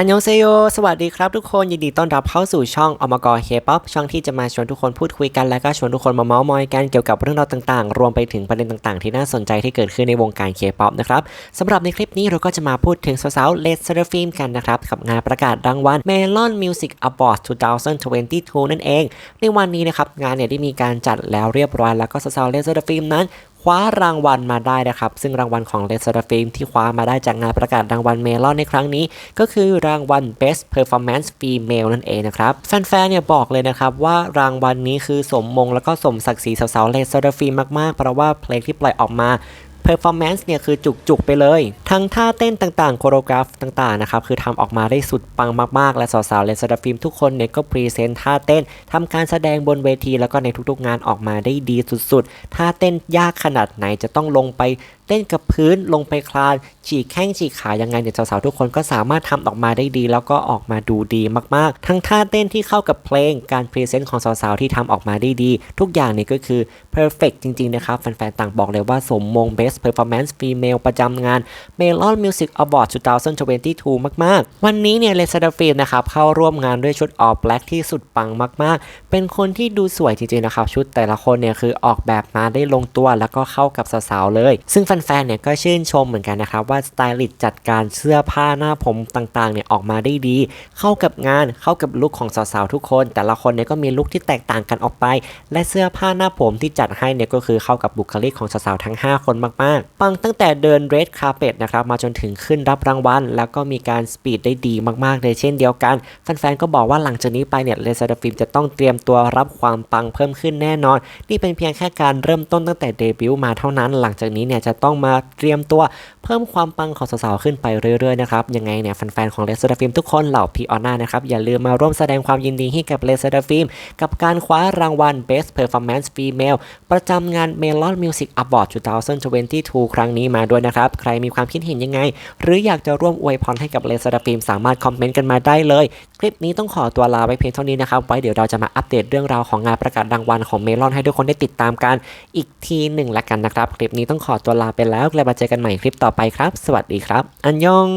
อันยองเซโย สวัสดีครับทุกคน ยินดีต้อนรับเข้าสู่ช่องอมกรเคป๊อปช่องที่จะมาชวนทุกคนพูดคุยกัน และก็ชวนทุกคนมาเมาส์มอยกันเกี่ยวกับเรื่องราวต่างๆ รวมไปถึงประเด็นต่างๆ ที่น่าสนใจที่เกิดขึ้นในวงการเคป๊อปนะครับสำหรับในคลิปนี้เราก็จะมาพูดถึงสาวๆเลดเซอร์ฟิล์มกันนะครับ กับงานประกาศรางวัล Melon Music Awards 2022 นั่นเอง ในวันนี้นะครับงานเนี่ยได้มีการจัดแล้วเรียบร้อยแล้วก็สาวๆเลดเซอร์ฟิล์มนั้น คว้ารางวัลมาได้นะครับ ซึ่งรางวัลของเลสเซอร์ฟิล์มที่คว้ามาได้จากงานประกาศรางวัลเมลอนในครั้งนี้ ก็คือรางวัล Best Performance Female นั่นเองนะครับ แฟนๆเนี่ยบอกเลยนะครับว่ารางวัลนี้คือสมมงแล้วก็สมศักดิ์ศรีสาวๆเลสเซอร์ฟิล์มมากๆ เพราะว่าเพลงที่ปล่อยออกมา พอร์ฟอร์แมนซ์เนี่ยคือจุกๆไปเลย ทั้งท่าเต้นต่างๆโคโรกราฟต่างๆนะครับคือทำออกมาได้สุดปังมากๆ และสาวๆเลสดาฟิล์มทุกคนเนี่ยก็พรีเซนต์ท่าเต้นทำการแสดงบนเวทีแล้วก็ในทุกๆงานออกมาได้ดีสุดๆ ท่าเต้นยากขนาดไหนจะต้องลงไป เต้นกับพื้นลงไปคลาน ฉีกแข้งฉีกขายังไงเนี่ยสาวๆทุกคนก็สามารถทำออกมาได้ดี แล้วก็ออกมาดูดีมากๆ ทั้งท่าเต้นที่เข้ากับเพลงการพรีเซนต์ของสาวๆที่ทำออกมาได้ดี ทุกอย่างเนี่ยก็คือ perfect จริงๆนะครับแฟนๆต่างบอกเลยว่าสมมง best performance female ประจำงาน Melon Music Award 2022 มากๆ วันนี้เนี่ยเลซาดาฟิลนะครับเข้าร่วมงานด้วยชุด all black ที่สุดปังมากๆ เป็นคนที่ดูสวยจริงๆนะครับชุดแต่ละคนเนี่ยคือออกแบบมาได้ลงตัวแล้วก็เข้ากับสาวๆเลย ซึ่งแฟนๆเนี่ยก็ชื่นชมเหมือนกันนะครับว่าสไตลิสต์จัดการเสื้อผ้าหน้าผมต่างๆเนี่ยออกมาได้ดี เข้ากับงานเข้ากับลุคของสาวๆทุกคน แต่ละคนเนี่ยก็มีลุคที่แตกต่างกันออกไป และเสื้อผ้าหน้าผมที่จัดให้เนี่ยก็คือเข้ากับบุคลิกของสาวๆทั้ง 5 คนมากๆปังตั้งแต่เดินเรดคาเ p ตนะครับมาจนถึงขึ้นรับรางวัล แล้วก็มีการสปีดได้ดีมากๆเลยเช่นเดียวกันแฟนๆก็บอกว่าหลังจากนี้ไปเนี่ยเลซาดาฟิล์มจะต้องเตรียมตัวรับความปังเพิ่มขึ้นแน่นอน นี่เป็นเพียงแค่การเริ่มต้นตั้งแต่เดบิวต์มาเท่านั้น หลังจากนี้เนี่ยจะต้อง้องมาเตรียมตัวเพิ่มความปังของสาวๆขึ้นไปเรื่อยๆนะครับยังไงเนี่ยแฟนๆของเลซาดาฟิล์มทุกคนเหล่าพีออน่านะครับอย่าลืมมาร่วมแสดงความยินดีให้กับเลซาดาฟิล์มกับการคว้ารางวัล Best Performance Female ประจำงาน Melon Music Award 2022 ครั้งนี้มาด้วยนะครับ ใครมีความคิดเห็นยังไง หรืออยากจะร่วมอวยพรให้กับเลซาดาฟิล์มสามารถคอมเมนต์กันมาได้เลย คลิปนี้ต้องขอตัวลาไปเพียงเท่านี้นะครับไว้เดี๋ยวเราจะมาอัปเดตเรื่องราวของงานประกาศรางวัลของเมลอนให้ทุกคนได้ติดตามกันอีกทีหนึ่งละกันนะครับคลิปนี้ต้องขอตัวลาไปแล้วกลับมาเจอกันใหม่คลิปต่อไปครับ สวัสดีครับ อันยอง